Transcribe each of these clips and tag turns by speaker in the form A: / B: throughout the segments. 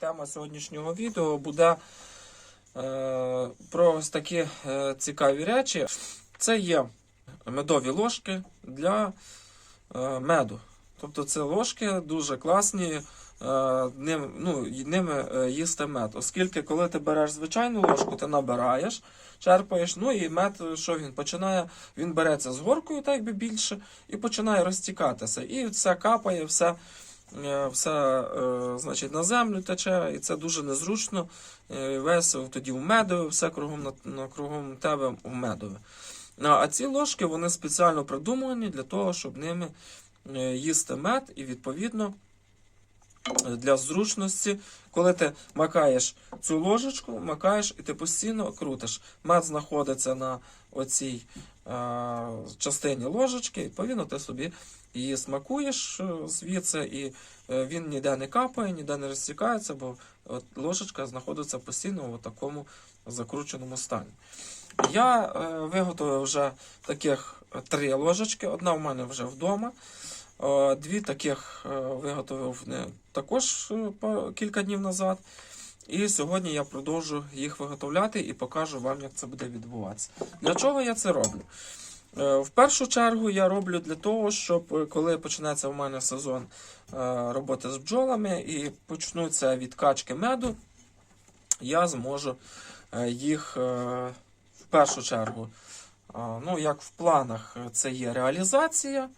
A: Тема сьогоднішнього відео буде е, про ось такі е, цікаві речі. Це є медові ложки для е, меду. Тобто це ложки дуже класні, е, ним, ну, ними е, їсти мед. Оскільки, коли ти береш звичайну ложку, ти набираєш, черпаєш, ну і мед, що він починає, він береться з горкою, так якби більше, і починає розтікатися. І все капає, все, е, все е, значить, на землю тече, і це дуже незручно. Е, Весь тоді в медові, все кругом, на, кругом тебе в медове. Ну, А ці ложки вони спеціально придумані для того, щоб ними е, їсти мед, і відповідно е, для зручності, коли ти макаєш цю ложечку, макаєш і ти постійно крутиш. Мед знаходиться на оцій е, частині ложечки, і відповідно ти собі її смакуєш е, звідси, і е, він ніде не капає, ніде не розтікається, бо от ложечка знаходиться постійно в такому закрученому стані. Я е, виготовив вже таких три ложечки. Одна в мене вже вдома. Е, Дві таких е, виготовив також е, кілька днів назад. І сьогодні я продовжу їх виготовляти і покажу вам, як це буде відбуватися. Для чого я це роблю? В першу чергу я роблю для того, щоб коли почнеться в мене сезон роботи з бджолами і почнуться відкачки меду, я зможу їх в першу чергу, ну як в планах, це є реалізація,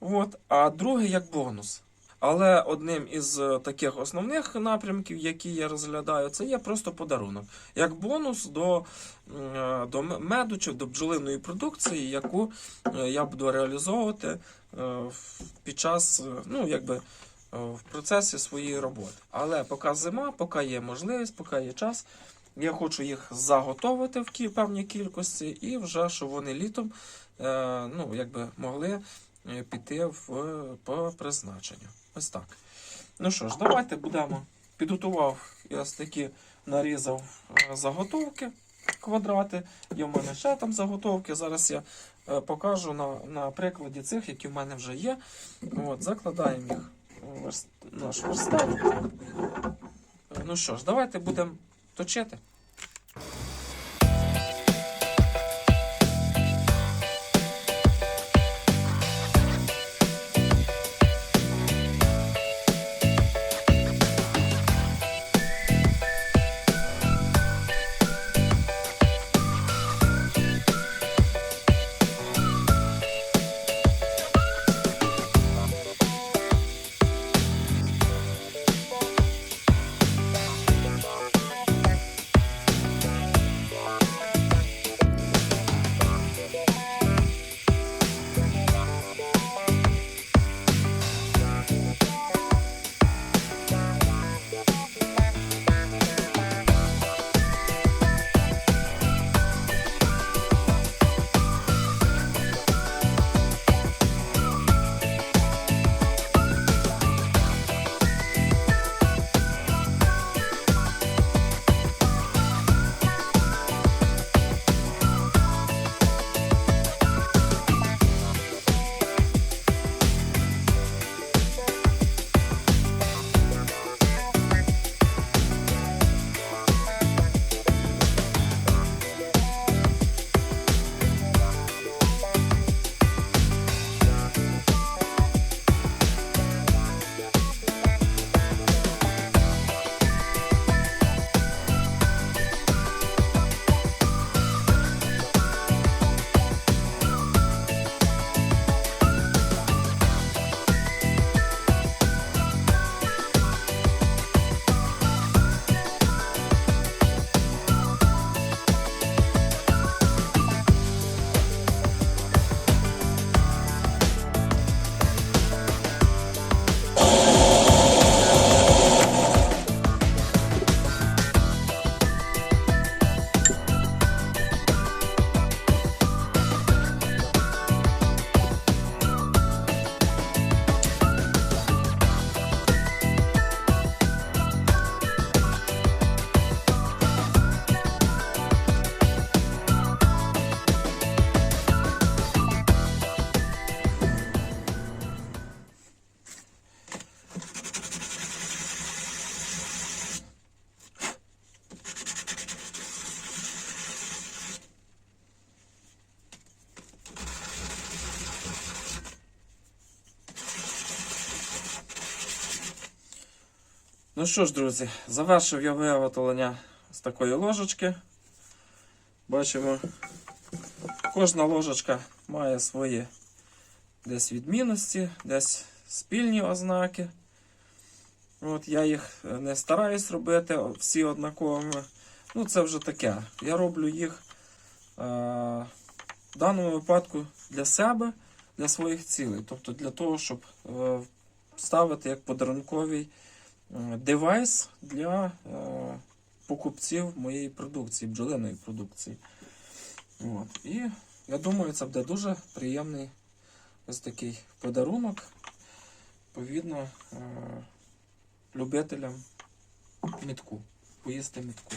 A: от, а друге як бонус. Але одним із е, таких основних напрямків, які я розглядаю, це є просто подарунок. Як бонус до, е, до меду чи до бджолиної продукції, яку е, я буду реалізовувати під час, ну, якби, в процесі своєї роботи. Але поки зима, поки є можливість, поки є час, я хочу їх заготовити в певній кількості, і вже щоб вони літом ну, якби, могли піти в, по призначенню. Ось так. Ну що ж, давайте будемо. Підготував я ось такі нарізав е, заготовки, квадрати. Є в мене ще там заготовки. Зараз я е, покажу на, на прикладі цих, які в мене вже є. От, закладаємо їх верс- наш верстат. Е, Ну що ж, давайте будемо точити. Ну що ж, друзі, завершив я виготовлення з такої ложечки. Бачимо, кожна ложечка має свої десь відмінності, десь спільні ознаки. От я їх не стараюсь робити всі однаковими. Ну, це вже таке. Я роблю їх е, в даному випадку для себе, для своїх цілей. Тобто для того, щоб е, ставити як подарунковий девайс для е, покупців моєї продукції, бджолиної продукції. От. І я думаю, це буде дуже приємний ось такий подарунок, відповідно, е, любителям мітку, поїсти мітку.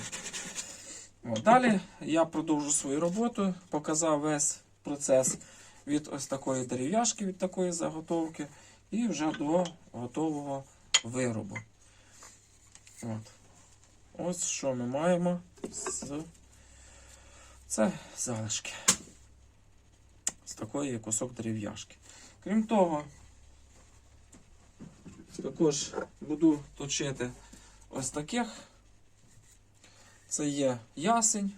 A: Далі я продовжу свою роботу, показав весь процес від ось такої дерев'яшки, від такої заготовки, і вже до готового виробу. От. Ось що ми маємо з це залишки. З такої кусок дерев'яшки. Крім того, також буду точити ось таких. Це є ясень.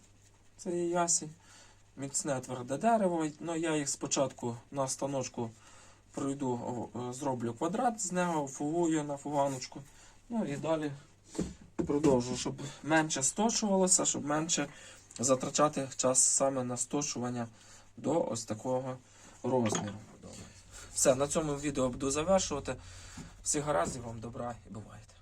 A: Це є ясень. Міцне тверде дерево. Ну, я їх спочатку на станочку пройду, зроблю квадрат з нього, фугую на фуганочку. Ну і далі продовжу, щоб менше сточувалося, щоб менше затрачати час саме на сточування до ось такого розміру. Все, на цьому відео буду завершувати. Всіх гараздів вам добра і бувайте.